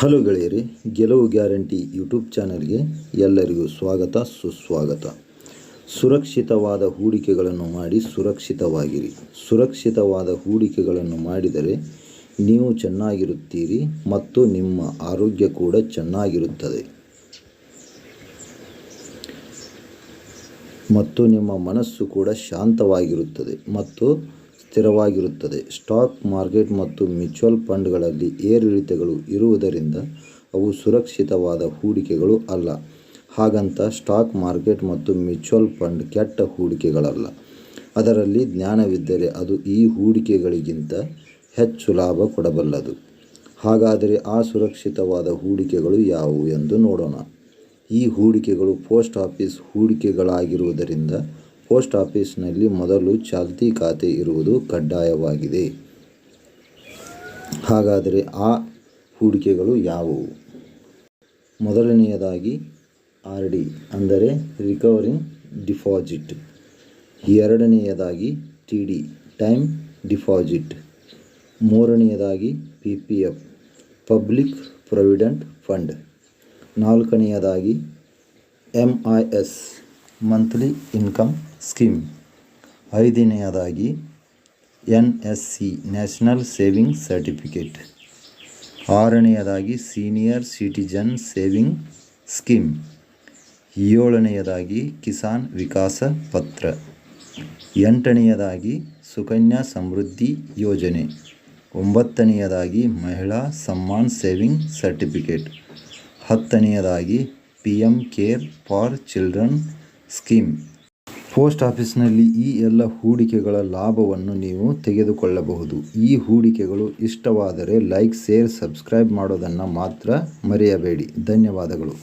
Hello ಗೆಳೆಯರಿ, ಗೆಲುವು guarantee YouTube ಚಾನಲ್ಗೆ ಎಲ್ಲರಿಗೂ ಸ್ವಾಗತ, ಸುಸ್ವಾಗತ. ಸುರಕ್ಷಿತವಾದ ಹೂಡಿಕೆಗಳನ್ನು ಮಾಡಿ ಸುರಕ್ಷಿತವಾಗಿರಿ. ಸುರಕ್ಷಿತವಾದ ಹೂಡಿಕೆಗಳನ್ನು ಮಾಡಿದರೆ ನೀವು ಚೆನ್ನಾಗಿರುತ್ತೀರಿ ಮತ್ತು ನಿಮ್ಮ ಆರೋಗ್ಯ ಕೂಡ ಚೆನ್ನಾಗಿರುತ್ತದೆ. ಮತ್ತು ನಿಮ್ಮ ಮನಸ್ಸು ಕೂಡ ಶಾಂತವಾಗಿರುತ್ತದೆ. ಮತ್ತು ಸ್ಥಿರವಾಗಿರುತ್ತದೆ. ಸ್ಟಾಕ್ ಮಾರ್ಕೆಟ್ ಮತ್ತು ಮ್ಯೂಚುವಲ್ ಫಂಡ್ಗಳಲ್ಲಿ ಏರಿಳಿತಗಳು ಇರುವುದರಿಂದ ಅವು ಸುರಕ್ಷಿತವಾದ ಹೂಡಿಕೆಗಳು ಅಲ್ಲ. ಹಾಗಂತ ಸ್ಟಾಕ್ ಮಾರ್ಕೆಟ್ ಮತ್ತು ಮ್ಯೂಚುವಲ್ ಫಂಡ್ ಕೆಟ್ಟ ಹೂಡಿಕೆಗಳಲ್ಲ. ಅದರಲ್ಲಿ ಜ್ಞಾನವಿದ್ದರೆ ಅದು ಈ ಹೂಡಿಕೆಗಳಿಗಿಂತ ಹೆಚ್ಚು ಲಾಭ ಕೊಡಬಲ್ಲದು. ಹಾಗಾದರೆ ಆ ಸುರಕ್ಷಿತವಾದ ಹೂಡಿಕೆಗಳು ಯಾವುವು ಎಂದು ನೋಡೋಣ. ಈ ಹೂಡಿಕೆಗಳು ಪೋಸ್ಟ್ ಆಫೀಸ್ ಹೂಡಿಕೆಗಳಾಗಿರುವುದರಿಂದ ಪೋಸ್ಟ್ ಆಫೀಸ್ನಲ್ಲಿ ಮೊದಲು ಚಾಲ್ತಿ ಖಾತೆ ಇರುವುದು ಕಡ್ಡಾಯವಾಗಿದೆ. ಹಾಗಾದರೆ ಆ ಹೂಡಿಕೆಗಳು ಯಾವುವು? ಮೊದಲನೆಯದಾಗಿ ಆರ್ ಡಿ ಅಂದರೆ ರಿಕವರಿಂಗ್ ಡಿಪಾಸಿಟ್. ಎರಡನೆಯದಾಗಿ ಟಿ ಡಿ ಟೈಮ್ ಡಿಪಾಸಿಟ್. ಮೂರನೆಯದಾಗಿ P P F public provident fund. ನಾಲ್ಕನೆಯದಾಗಿ M I S monthly income scheme ಐದನೆಯದಾಗಿ N S C national saving certificate ಆರನೆಯದಾಗಿ senior citizen saving scheme ಏಳನೆಯದಾಗಿ ಕಿಸಾನ್ ವಿಕಾಸ ಪತ್ರ ಎಂಟನೆಯದಾಗಿ ಸುಕನ್ಯಾ ಸಮೃದ್ಧಿ ಯೋಜನೆ ಒಂಬತ್ತನೆಯದಾಗಿ Mahila Samman saving certificate. ಹತ್ತನೆಯದಾಗಿ P M care for children scheme. Post ಆಫೀಸ್ನಲ್ಲಿ ಈ ಎಲ್ಲ ಹೂಡಿಕೆಗಳ ಲಾಭವನ್ನು ನೀವು ತೆಗೆದುಕೊಳ್ಳಬಹುದು. ಈ ಹೂಡಿಕೆಗಳು ಇಷ್ಟವಾದರೆ ಲೈಕ್, ಶೇರ್, ಸಬ್ಸ್ಕ್ರೈಬ್ ಮಾಡೋದನ್ನು ಮಾತ್ರ ಮರೆಯಬೇಡಿ. ಧನ್ಯವಾದಗಳು.